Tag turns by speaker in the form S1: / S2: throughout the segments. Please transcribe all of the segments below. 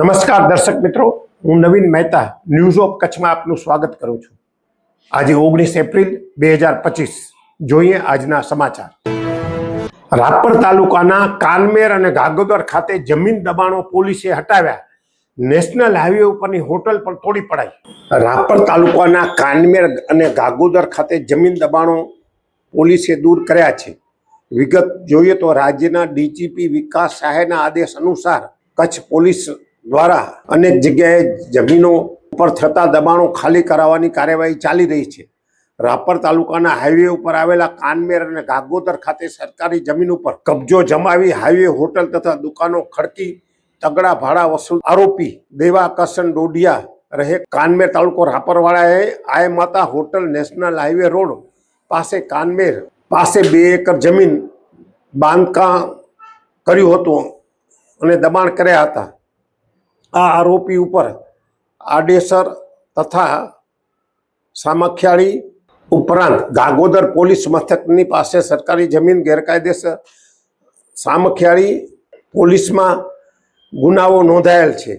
S1: નમસ્કાર દર્શક મિત્રો, હું નવીન મહેતા ન્યૂઝ ઓફ કચ્છમાં આપનું સ્વાગત કરું છું. આજે ઓગણીસ એપ્રિલ બે હજાર પચીસ. જોઈએ આજના સમાચાર. રાપર તાલુકાના કાનમેર અને ગાગોદર ખાતે જમીન દબાણો પોલીસે હટાવ્યા. નેશનલ હાઈવે ઉપરની હોટલ પણ તોડી પડાઈ. રાપર તાલુકાના કાનમેર અને ગાગોદર ખાતે જમીન દબાણો પોલીસે દૂર કર્યા છે. વિગત જોઈએ તો રાજ્યના ડીજીપી વિકાસ સહાયના આદેશ અનુસાર કચ્છ પોલીસ દ્વારા અનેક જગ્યાએ જમીનો ઉપર થતા દબાણો ખાલી કરાવવાની કાર્યવાહી ચાલી રહી છે. રાપર તાલુકાના હાઈવે ઉપર આવેલા કાનમેર અને ગાગોદર ખાતે સરકારી જમીન ઉપર કબજો જમાવી હાઈવે, હોટલ તથા દુકાનો ખડકી, તગડા, ભાડા વસૂલ આરોપી દેવા કરશન ડોડિયા રહે કાનમેર તાલુકો રાપરવાળાએ આય માતા હોટલ નેશનલ હાઈવે રોડ પાસે કાનમેર પાસે બે એકર જમીન બાંધકામ કર્યું હતું અને દબાણ કર્યા હતા. આ આરોપી ઉપર આડેસર તથા સામખિયાળી ઉપરાંત ગાગોદર પોલીસ મથકની પાસે સરકારી જમીન, ગેરકાયદેસર સામખિયાળી પોલીસમાં ગુનાઓ નોંધાયેલ છે.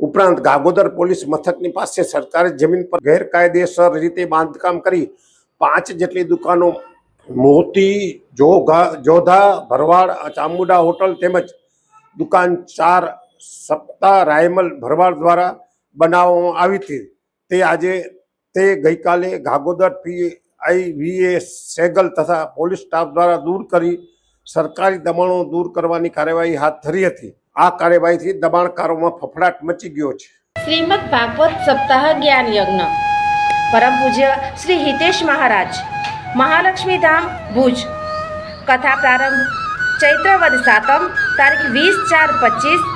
S1: ઉપરાંત ગાગોદર પોલીસ મથકની પાસે સરકારી જમીન પર ગેરકાયદેસર રીતે બાંધકામ કરી પાંચ જેટલી દુકાનો, મોતી જોધા, ભરવાડ, ચામુંડા હોટલ તેમજ દુકાન ચાર સપ્તાહ રાયમલ ભરવાડ દ્વારા બનાવવામાં આવી હતી. તે આજે, તે ગઈકાલે આઈ વી એ સેગલ તથા પોલીસ સ્ટાફ દ્વારા દૂર કરી સરકારી દબાણો દૂર કરવાની કાર્યવાહી હાથ ધરી હતી. આ કાર્યવાહીથી દબાણકારોમાં ફફડાટ મચી ગયો છે.
S2: શ્રીમદ ભાગવત સપ્તાહ જ્ઞાન યજ્ઞ. પરમ પૂજ્ય શ્રી હિતેશ મહારાજ. મહાલક્ષ્મી ધામ, ભુજ. કથા પ્રારંભ ચૈત્રવદ સાતમ, તારીખ વીસ ચાર પચીસ